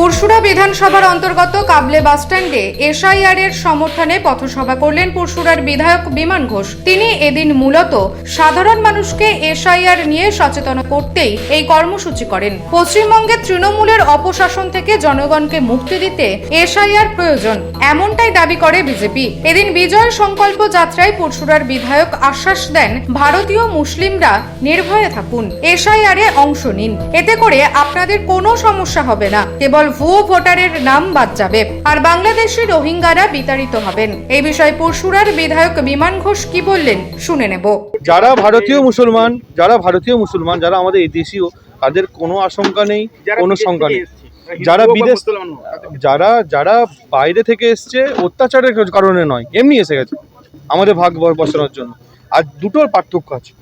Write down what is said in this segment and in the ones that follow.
পরশুরা বিধানসভার অন্তর্গত কাবলে বাসস্ট্যান্ডে এসআইআর এর সমর্থনে পথসভা করলেন পরশুরার বিধায়ক বিমান ঘোষ। তিনি এদিন মূলত সাধারণ মানুষকে এসআইআর নিয়ে সচেতন করতেই এই কর্মসূচি করেন। পশ্চিমবঙ্গে তৃণমূলের অপশাসন থেকে জনগণকে মুক্তি দিতে এসআইআর প্রয়োজন, এমনটাই দাবি করে বিজেপি। এদিন বিজয় সংকল্প যাত্রায় পরশুরার বিধায়ক আশ্বাস দেন, ভারতীয় মুসলিমরা নির্ভয়ে থাকুন, এসআইআর এ অংশ নিন। এতে করে আপনাদের কোনো সমস্যা হবে না। কেবল ভুয়ো ভোটারের নাম বাদ যাবে। আর বাংলাদেশি রোহিঙ্গারা বিতাড়িত হবেন। এই বিষয়ে পরশুরার বিধায়ক বিমান ঘোষ কি বললেন শুনে নেব। যারা ভারতীয় মুসলমান যারা ভারতীয় মুসলমান যারা আমাদের এই দেশীয় তাদের কোনো আশঙ্কা নেই কোনো শঙ্কা নেই। যারা বিদেশ যারা যারা বাইরে থেকে এসছে অত্যাচারের কারণে নয় এমনি এসে গেছে আমাদের ভাগ বসানোর জন্য। আর দুটোর পার্থক্য আছে।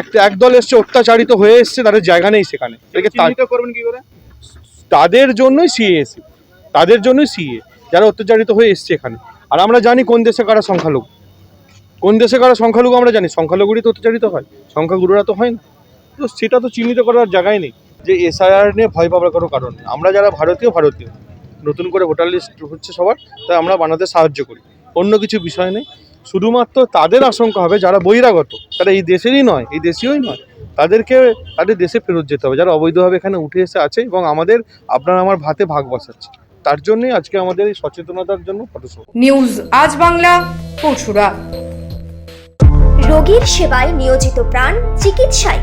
এক একদল এসছে অত্যাচারিত হয়ে এসছে তাদের জায়গা নেই সেখানে। তাদের জন্যই সিএসি তাদের জন্যই সিএ, যারা অত্যাচারিত হয়ে এসছে এখানে। আর আমরা জানি কোন দেশে কারা সংখ্যালঘু। কোন দেশে কারা সংখ্যালঘু আমরা জানি, সংখ্যালঘুরই তো অত্যাচারিত হয়, সংখ্যাগুরুরা তো হয় না। তো সেটা তো চিহ্নিত করার জায়গায় নেই, যে এসআইআর নিয়ে ভয় পাবার কোনো কারণ নেই। আমরা যারা ভারতীয় ভারতীয়, নতুন করে ভোটার লিস্ট হচ্ছে সবার, তাই আমরা বানাতে সাহায্য করি। অন্য কিছু বিষয় নেই। শুধুমাত্র তাদের আশঙ্কা হবে যারা বহিরাগত, তারা এই দেশেরই নয়, এই দেশীয়ই নয় তাদেরকে তাদের দেশে ফেরত যেতে হবে। যারা অবৈধভাবে এখানে উঠে এসে আছে এবং আমাদের আপনার আমার ভাতে ভাগ বসাচ্ছে তার জন্যই আজকে আমাদের এই সচেতনতার জন্য নিউজ আজ বাংলা পরশুরা। রোগীর সেবায় নিয়োজিত প্রাণ চিকিৎসায়।